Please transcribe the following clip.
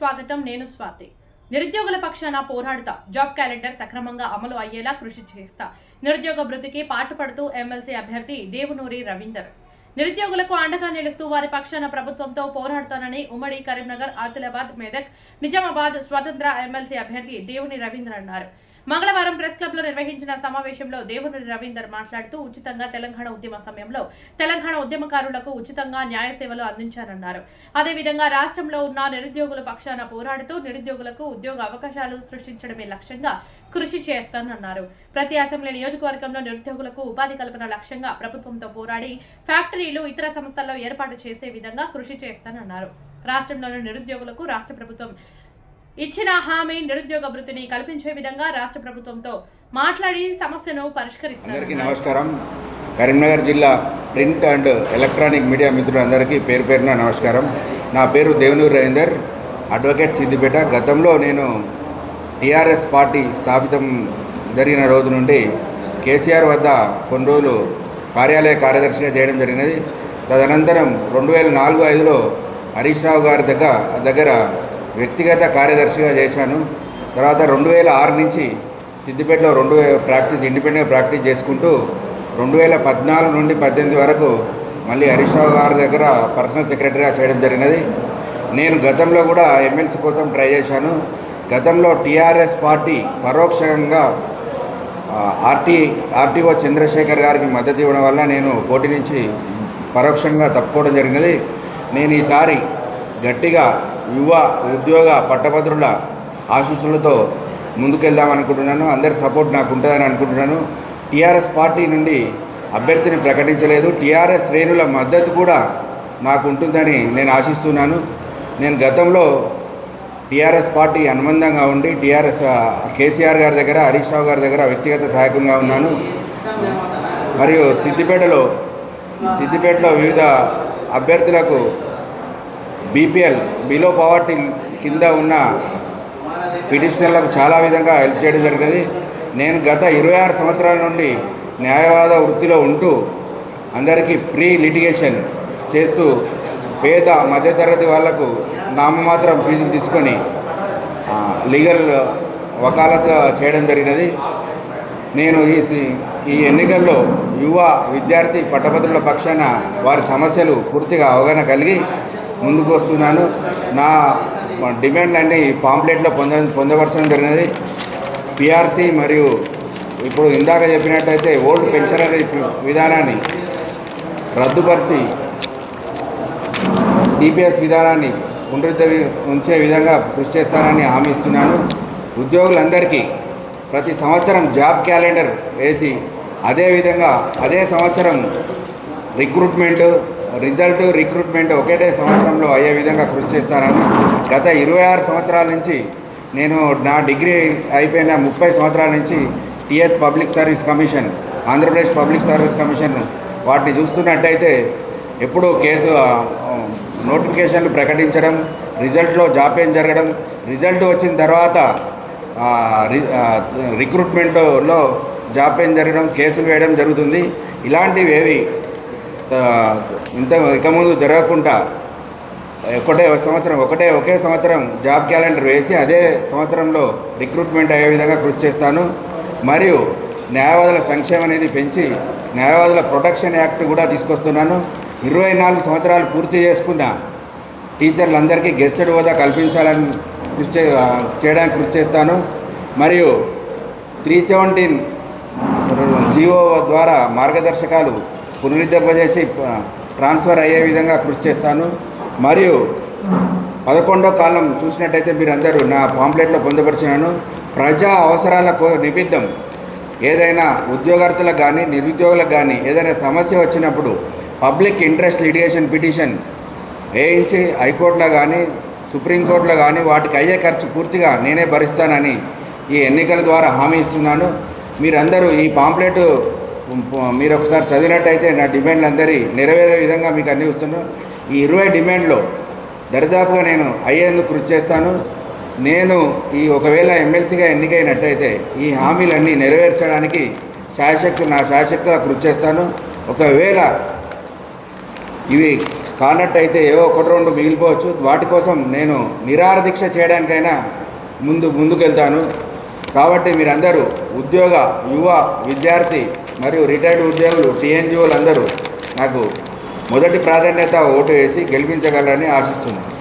స్వాగతం. నేను స్వాతి. నిరుద్యోగుల పక్షాన పోరాడుతా. జాబ్ క్యాలెండర్ సక్రమంగా అమలు అయ్యేలా కృషి చేస్తా. నిరుద్యోగ భృతికి పాటుపడుతూ ఎమ్మెల్సీ అభ్యర్థి దేవునూరి రవీందర్. నిరుద్యోగులకు అండగా నిలుస్తూ వారి పక్షాన ప్రభుత్వంతో పోరాడుతానని ఉమ్మడి కరీంనగర్ ఆదిలాబాద్ మెదక్ నిజామాబాద్ స్వతంత్ర ఎమ్మెల్సీ అభ్యర్థి దేవుని రవీంద్ర అన్నారు. మంగళవారం ప్రెస్ క్లబ్లో నిర్వహించిన సమావేశంలో దేవుని రవీందర్ మాట్లాడుతూ ఉచితంగా తెలంగాణ ఉద్యమ సమయంలో తెలంగాణ ఉద్యమకారులకు ఉచితంగా న్యాయ సేవలు అందించారన్నారు. అదేవిధంగా రాష్ట్రంలో ఉన్న నిరుద్యోగుల పక్షాన పోరాడుతూ నిరుద్యోగులకు ఉద్యోగ అవకాశాలు సృష్టించడమే లక్ష్యంగా కృషి చేస్తానన్నారు. ప్రతి అసెంబ్లీ నియోజకవర్గంలో నిరుద్యోగులకు ఉపాధి కల్పన లక్ష్యంగా ప్రభుత్వంతో పోరాడి ఫ్యాక్టరీలు ఇతర సంస్థల్లో ఏర్పాటు చేసే విధంగా కృషి చేస్తానన్నారు. రాష్ట్రంలోని నిరుద్యోగులకు రాష్ట్ర ప్రభుత్వం ఇచ్చిన హామీ నిరుద్యోగ వృత్తిని కల్పించే విధంగా రాష్ట్ర ప్రభుత్వంతో మాట్లాడి సమస్యను పరిష్కరిస్తారు. నమస్కారం. కరీంనగర్ జిల్లా ప్రింట్ అండ్ ఎలక్ట్రానిక్ మీడియా మిత్రులందరికీ పేరు పేరున నమస్కారం. నా పేరు దేవనూరు రవీందర్ అడ్వకేట్ సిద్దిపేట. గతంలో నేను టీఆర్ఎస్ పార్టీ స్థాపితం జరిగిన రోజు నుండి కేసీఆర్ వద్ద కొన్ని రోజులు కార్యాలయ కార్యదర్శిగా చేయడం జరిగినది. తదనంతరం రెండు వేల నాలుగు ఐదులో హరీష్ రావు గారి దగ్గర దగ్గర వ్యక్తిగత కార్యదర్శిగా చేశాను. తర్వాత రెండు వేల ఆరు నుంచి సిద్దిపేటలో రెండు ప్రాక్టీస్ ఇండిపెండెంట్గా ప్రాక్టీస్ చేసుకుంటూ రెండు వేల పద్నాలుగు నుండి పద్దెనిమిది వరకు మళ్ళీ హరీష్ రావు గారి దగ్గర పర్సనల్ సెక్రటరీగా చేయడం జరిగినది. నేను గతంలో కూడా ఎమ్మెల్సీ కోసం ట్రై చేశాను. గతంలో టీఆర్ఎస్ పార్టీ పరోక్షంగా ఆర్టీ ఆర్టీఓ చంద్రశేఖర్ గారికి మద్దతు ఇవ్వడం వల్ల నేను పోటీ నుంచి పరోక్షంగా తప్పుకోవడం జరిగినది. నేను ఈసారి గట్టిగా యువ ఉద్యోగ పట్టభద్రుల ఆశీస్సులతో ముందుకెళ్దాం అనుకుంటున్నాను అందరి సపోర్ట్ నాకు ఉంటుందని అనుకుంటున్నాను. టీఆర్ఎస్ పార్టీ నుండి అభ్యర్థిని ప్రకటించలేదు. టీఆర్ఎస్ శ్రేణుల మద్దతు కూడా నాకు ఉంటుందని నేను ఆశిస్తున్నాను. నేను గతంలో టీఆర్ఎస్ పార్టీ అనుబంధంగా ఉండి టీఆర్ఎస్ కేసీఆర్ గారి దగ్గర హరీష్ రావు గారి దగ్గర వ్యక్తిగత సహాయకంగా ఉన్నాను. మరియు సిద్దిపేటలో సిద్దిపేటలో వివిధ అభ్యర్థులకు బీపీఎల్ బిలో పవర్టీ కింద ఉన్న పిటిషనర్లకు చాలా విధంగా హెల్ప్ చేయడం జరిగినది నేను గత ఇరవై ఆరు సంవత్సరాల నుండి న్యాయవాద వృత్తిలో ఉంటూ అందరికీ ప్రీ లిటిగేషన్ చేస్తూ పేద మధ్యతరగతి వాళ్ళకు నామమాత్రం ఫీజులు తీసుకొని లీగల్ వకాలత్ చేయడం జరిగినది. నేను ఈ ఈ ఎన్నికల్లో యువ విద్యార్థి పట్టభద్రుల పక్షాన వారి సమస్యలు పూర్తిగా అవగాహన కలిగి ముందుకు వస్తున్నాను నా డిమాండ్లన్నీ పాంప్లెట్లో పొంద పొందపరచడం జరిగినది. పిఆర్సీ మరియు ఇప్పుడు ఇందాక చెప్పినట్టయితే ఓల్డ్ పెన్షనరీ విధానాన్ని రద్దుపరిచి సిపిఎస్ విధానాన్ని పునరుద్ధ ఉంచే విధంగా కృషి చేస్తానని హామీ ఇస్తున్నాను. ఉద్యోగులందరికీ ప్రతి సంవత్సరం జాబ్ క్యాలెండర్ వేసి అదేవిధంగా అదే సంవత్సరం రిక్రూట్మెంట్ రిజల్ట్ రిక్రూట్మెంట్ ఒకటే సంవత్సరంలో అయ్యే విధంగా కృషి చేస్తానని గత ఇరవై ఆరు సంవత్సరాల నుంచి నేను నా డిగ్రీ అయిపోయిన ముప్పై సంవత్సరాల నుంచి TS public service commission Andhra Pradesh public service commission వాటిని చూస్తున్నట్టయితే ఎప్పుడూ కేసు నోటిఫికేషన్లు ప్రకటించడం రిజల్ట్లో జాప్యం జరగడం రిజల్ట్ వచ్చిన తర్వాత రి- రిక్రూట్మెంట్లో జాప్యం జరగడం కేసులు వేయడం జరుగుతుంది. ఇలాంటివి ఏవి ఇంత ఇక ముందు జరగకుండా ఒకటే సంవత్సరం ఒకటే ఒకే సంవత్సరం జాబ్ క్యాలెండర్ వేసి అదే సంవత్సరంలో రిక్రూట్మెంట్ అయ్యే విధంగా కృషి చేస్తాను. మరియు న్యాయవాదుల సంక్షేమం అనేది పెంచి న్యాయవాదుల ప్రొటెక్షన్ యాక్ట్ కూడా తీసుకొస్తున్నాను. ఇరవై నాలుగు సంవత్సరాలు పూర్తి చేసుకున్న టీచర్లందరికీ గెస్టెడ్ హోదా కల్పించాలని కృషి చేయడానికి కృషి చేస్తాను. మరియు త్రీ సెవెంటీన్ జీవో ద్వారా మార్గదర్శకాలు పునరుద్ధరింపజేసి ట్రాన్స్ఫర్ అయ్యే విధంగా కృషి చేస్తాను. మరియు పదకొండో కాలం చూసినట్టయితే మీరు అందరూ నా పాంప్లెట్లో పొందుపరిచినాను. ప్రజా అవసరాల కో నిమిత్తం ఏదైనా ఉద్యోగార్థులకు కానీ నిరుద్యోగులకు కానీ ఏదైనా సమస్య వచ్చినప్పుడు పబ్లిక్ ఇంట్రెస్ట్ లిటిగేషన్ పిటిషన్ వేయించి హైకోర్టులో కానీ సుప్రీంకోర్టులో కానీ వాటికి అయ్యే ఖర్చు పూర్తిగా నేనే భరిస్తానని ఈ ఎన్నికల ద్వారా హామీ ఇస్తున్నాను. మీరందరూ ఈ పాంప్లెట్ మీరు ఒకసారి చదివినట్టయితే నా డిమాండ్లు అందరి నెరవేరే విధంగా మీకు అన్నీ ఇస్తున్నాను ఈ ఇరవై డిమాండ్లో దరిదాపుగా నేను అయ్యేందుకు కృషి చేస్తాను. నేను ఈ ఒకవేళ ఎమ్మెల్సీగా ఎన్నికైనట్టయితే ఈ హామీలన్నీ నెరవేర్చడానికి శాయశక్తి నా శాయశక్తిగా కృషి చేస్తాను. ఒకవేళ ఇవి కానట్టయితే ఏవో ఒకటి రెండు మిగిలిపోవచ్చు. వాటి కోసం నేను నిరారదీక్ష చేయడానికైనా ముందు ముందుకెళ్తాను. కాబట్టి మీరందరూ ఉద్యోగ యువ విద్యార్థి మరియు రిటైర్డ్ ఉద్యోగులు టీఎన్జిఓలు అందరూ నాకు మొదటి ప్రాధాన్యత ఓటు వేసి గెలిపించగలరని ఆశిస్తున్నాను